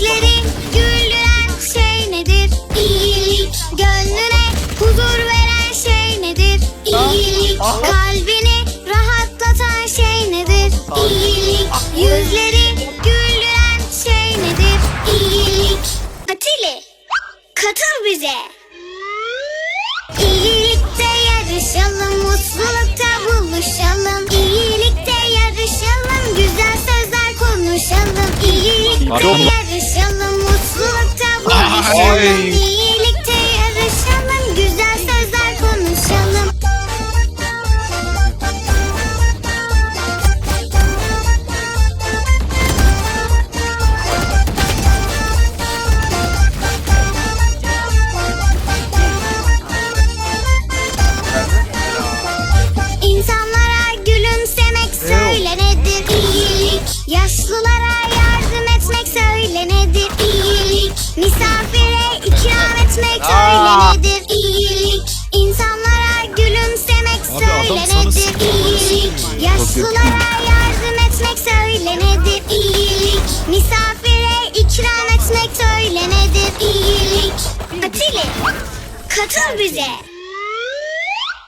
Yüzleri güldüren şey nedir? İyilik. Gönlüne huzur veren şey nedir? İyilik. Ah. Kalbini rahatlatan şey nedir? İyilik. Yüzleri güldüren şey nedir? İyilik. Atili katıl bize. İyilikte yarışalım, mutlulukta buluşalım. İyilikte yarışalım, güzel sözler konuşalım. İyilikte Pardon. Yarışalım, mutlulukta buluşalım. Misafire ikram etmek Aa. söyle nedir? İyilik. İnsanlara gülümsemek Abi adam sana sıkıyor. İyilik. Yaşlılara yardım etmek söyle nedir? İyilik. Misafire ikram etmek söyle nedir? İyilik. Atili katıl bize.